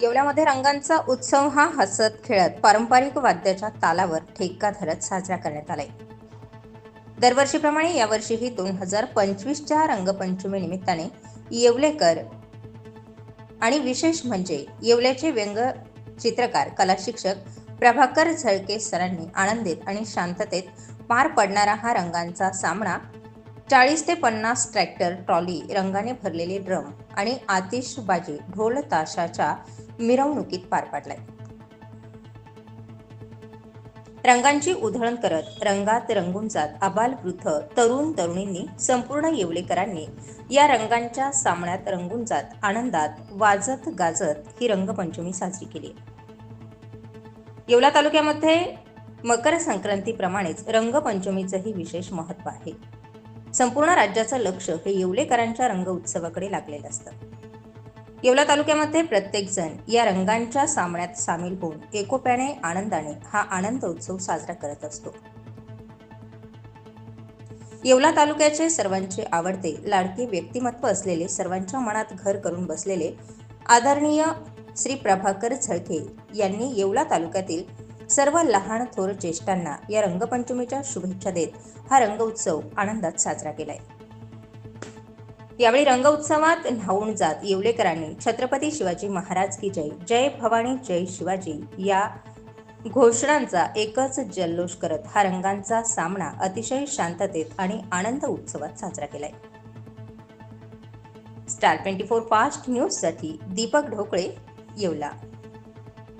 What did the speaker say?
येवल्यामध्ये रंगांचा उत्सव हा हसत खेळत पारंपरिक वाद्याच्या तालावर ठेका धरत साजरा करण्यात आलाय. दरवर्षीप्रमाणे यावर्षीही दोन हजार पंचवीसच्या रंगपंचमी निमित्ताने येवलेकर आणि विशेष म्हणजे येवल्याचे व्यंग चित्रकार कला शिक्षक प्रभाकर झळके सरांनी आनंदित आणि शांततेत पार पडणारा हा रंगांचा सामना चाळीस ते पन्नास ट्रॅक्टर ट्रॉली रंगाने भरलेले ड्रम आणि आतिषबाजी ढोल ताशाच्या मिरवणुकीत पार पाडलाय. रंगांची उधळण करत रंगात रंगून जात आबाल वृद्ध तरुण तरुणींनी संपूर्ण येवलेकरांनी या रंगांच्या सामन्यात रंगून जात आनंदात वाजत गाजत ही रंगपंचमी साजरी केली. येवला तालुक्यामध्ये मकर संक्रांतीप्रमाणेच रंगपंचमीचंही विशेष महत्त्व आहे. संपूर्ण राज्याचं लक्ष हे येवलेकरांच्या रंग उत्सवाकडे लागलेलं असतं. येवला तालुक्यामध्ये प्रत्येकजण या रंगांच्या सामन्यात सामील होऊन एकोप्याने आनंदाने हा आनंद उत्सव साजरा करत असतो. येवला तालुक्याचे सर्वांचे आवडते लाडके व्यक्तिमत्व असलेले सर्वांच्या मनात घर करून बसलेले आदरणीय श्री प्रभाकर झळके यांनी येवला तालुक्यातील सर्व लहान थोर ज्येष्ठांना या रंगपंचमीच्या शुभेच्छा देत हा रंग उत्सव आनंदात साजरा केलाय. यावेळी रंग उत्सवात न्हावून जात येवलेकरांनी छत्रपती शिवाजी महाराज की जय जय भवानी जय शिवाजी या घोषणांचा एकच जल्लोष करत हा रंगांचा सामना अतिशय शांततेत आणि आनंद उत्सवात साजरा केलाय. स्टार ट्वेंटी फोर फास्ट न्यूजसाठी दीपक ढोकळे येवला.